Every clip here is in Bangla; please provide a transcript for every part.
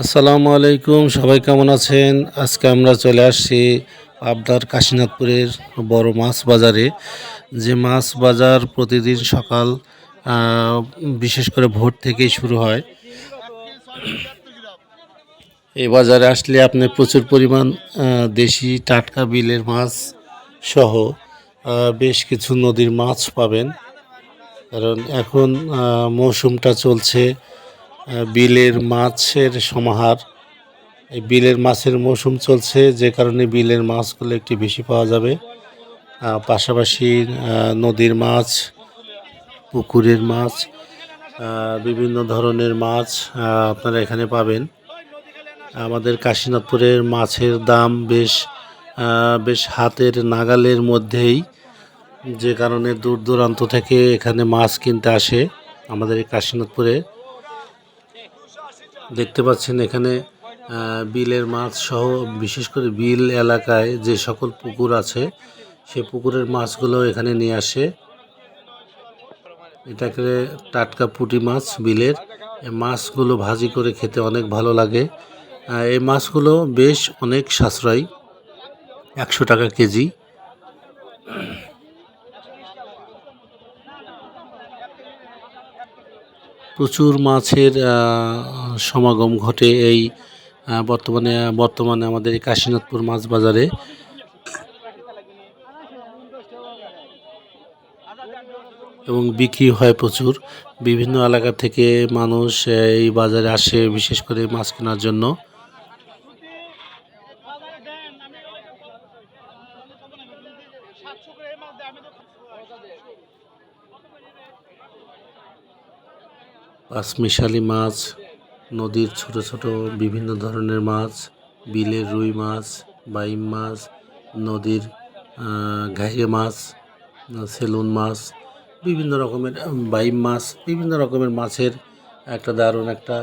আসসালামু আলাইকুম, সবাই কেমন আছেন? আজকে আমরা চলে আসছি পাবনার কাশীনাথপুরের বড় মাছ বাজারে। যে মাছ বাজার প্রতিদিন সকাল বিশেষ করে ভোর থেকেই শুরু হয়। এই বাজারে আসলে আপনি প্রচুর পরিমাণ দেশি টাটকা বিলের মাছ সহ বেশ কিছু নদীর মাছ পাবেন। কারণ এখন মৌসুমটা চলছে বিলের মাছের সমাহার। এই বিলের মাছের মৌসুম চলছে, যে কারণে বিলের মাছগুলো একটু বেশি পাওয়া যাবে। পাশাপাশি নদীর মাছ, পুকুরের মাছ বিভিন্ন ধরনের মাছ আপনারা এখানে পাবেন। আমাদের কাশীনাথপুরের মাছের দাম বেশ বেশ হাতের নাগালের মধ্যেই, যে কারণে দূর দূরান্ত থেকে এখানে মাছ কিনতে আসে আমাদের এই কাশীনাথপুরে। দেখতে পাচ্ছেন এখানে বিলের মাছ সহ বিশেষ করে বিল এলাকায় যে সকল পুকুর আছে, সে পুকুরের মাছগুলো এখানে নিয়ে আসে। এটাকে টাটকা পুঁটি মাছ বিলের। মাছগুলো ভাজি করে খেতে অনেক ভালো লাগে। এই মাছগুলো বেশ অনেক সাশ্রয়ী, একশো টাকা কেজি। প্রচুর মাছের সমাগম ঘটে এই বর্তমানে বর্তমানে আমাদের কাশীনাথপুর মাছ বাজারে। এবং বিক্রি হয় প্রচুর। বিভিন্ন এলাকা থেকে মানুষ এই বাজারে আসে, বিশেষ করে মাছ কেনার জন্য। পাঁচমিশালি মাছ নদীর ছোট ছোট বিভিন্ন ধরনের মাছ, বিলের রুই মাছ, বাইম মাছ, নদীর ঘাইরে মাছ, সেলুন মাছ, বিভিন্ন রকমের বাইম মাছ, বিভিন্ন রকমের মাছের একটা দারুণ একটা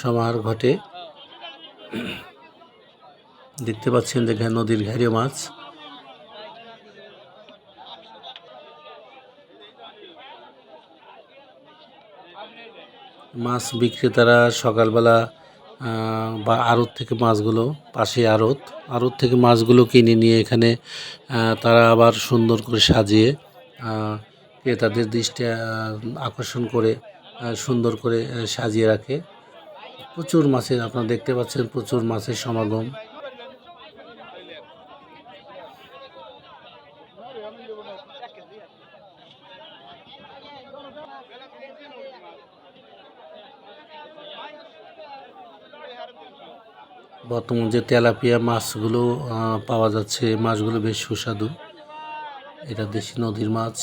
সমাহার ঘটে। দেখতে পাচ্ছেন দেখেন নদীর ঘাইরে মাছ। মাছ বিক্রেতারা সকালবেলা বা আড়ত থেকে মাছগুলো পাশে আড়ত আড়ত থেকে মাছগুলো কিনে নিয়ে এখানে তারা আবার সুন্দর করে সাজিয়ে ক্রেতাদের দৃষ্টি আকর্ষণ করে সুন্দর করে সাজিয়ে রাখে। প্রচুর মাছের, আপনারা দেখতে পাচ্ছেন প্রচুর মাছের সমাগম। বর্তমান যে তেলাপিয়া মাছগুলো পাওয়া যাচ্ছে মাছগুলো বেশ সুস্বাদু। এটা দেশি নদীর মাছ,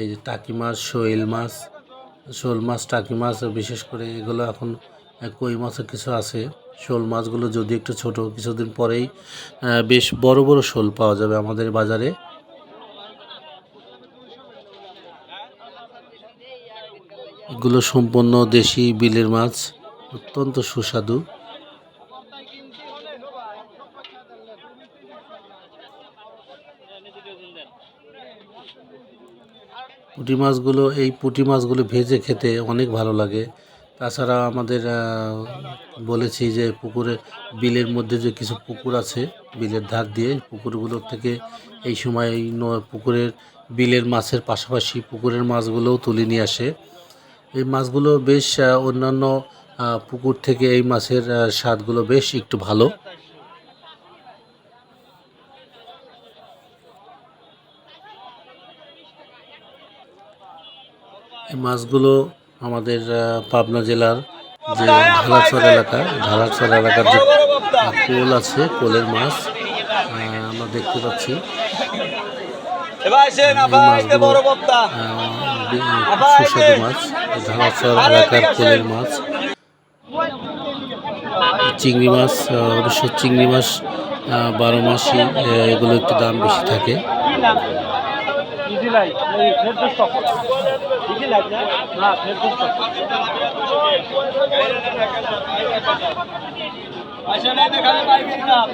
এই যে টাকি মাছ, শৈল মাছ, শোল মাছ, টাকি মাছ, বিশেষ করে এগুলো এখন কই মাছের কিছু আছে। শোল মাছগুলো যদি একটু ছোট, কিছুদিন পরেই বেশ বড় বড় শোল পাওয়া যাবে আমাদের বাজারে। এগুলো সম্পূর্ণ দেশি বিলের মাছ, অত্যন্ত সুস্বাদু। পুঁটি মাছগুলো, এই পুঁটি মাছগুলো ভেজে খেতে অনেক ভালো লাগে। তাছাড়া আমাদের বলেছি যে পুকুরে, বিলের মধ্যে যে কিছু পুকুর আছে, বিলের ধার দিয়ে পুকুরগুলোর থেকে এই সময় পুকুরের, বিলের মাছের পাশাপাশি পুকুরের মাছগুলোও তুলে নিয়ে আসে। এই মাছগুলো বেশ অন্যান্য পুকুর থেকে এই মাছের স্বাদগুলো বেশ একটু ভালো। মাছগুলো আমাদের পাবনা জেলার যে ঢালাচর এলাকা ঢালাচর এলাকার যে কোল আছে কোলের মাছ আমরা দেখতে পাচ্ছি। মাছগুলো সুস্বাদু মাছ এই এলাকার কোলের মাছ। চিংড়ি মাছ অবশ্য চিংড়ি মাছ বারো মাসই এগুলো একটু দাম বেশি থাকে। এই দাম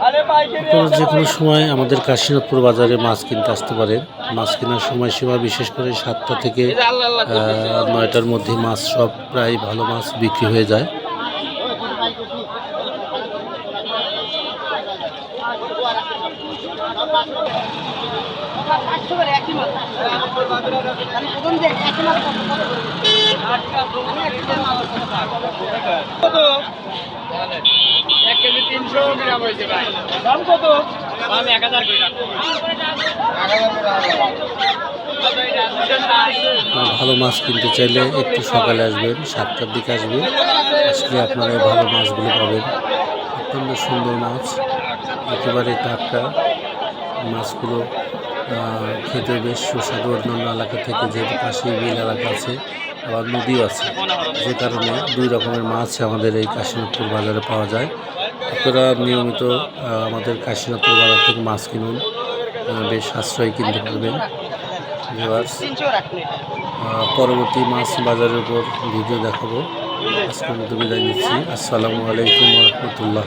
আরে পাইকারি আপনারা যে কোনো সময় আমাদের কাশীনাথপুর বাজারে মাছ কিনতে আসতে পারেন। মাছ কেনার সময়সীমা বিশেষ করে সাতটা থেকে আহ, নয়টার মধ্যে মাছ সব প্রায় ভালো মাছ বিক্রি হয়ে যায়। কত? এক কেজি তিনশো গ্রাম হয়েছে ভাই। দাম কত? আমি এক হাজার করে রাখব। আপনারা ভালো মাছ কিনতে চাইলে একটু সকালে আসবেন সাতটার দিকে আসবেন আসলে আপনারা ভালো মাছগুলো পাবেন। অত্যন্ত সুন্দর মাছ একেবারে টাটকা। মাছগুলো খেতে বেশ সুস্বাদু অন্যান্য এলাকা থেকে যেহেতু কাশি বিল এলাকা আছে, আবার নদীও আছে, যে কারণে দুই রকমের মাছ আমাদের এই কাশীনাথপুর বাজারে পাওয়া যায়। আপনারা নিয়মিত আমাদের কাশীনাথপুর বাজার থেকে মাছ কিনুন বেশ সাশ্রয়ী কিনতে পারবেন। পরবর্তী মাছ বাজারের উপর ভিডিও দেখাবো। আজকের মতো বিদায় নিচ্ছি। আসসালামু আলাইকুম রহমতুল্লাহ।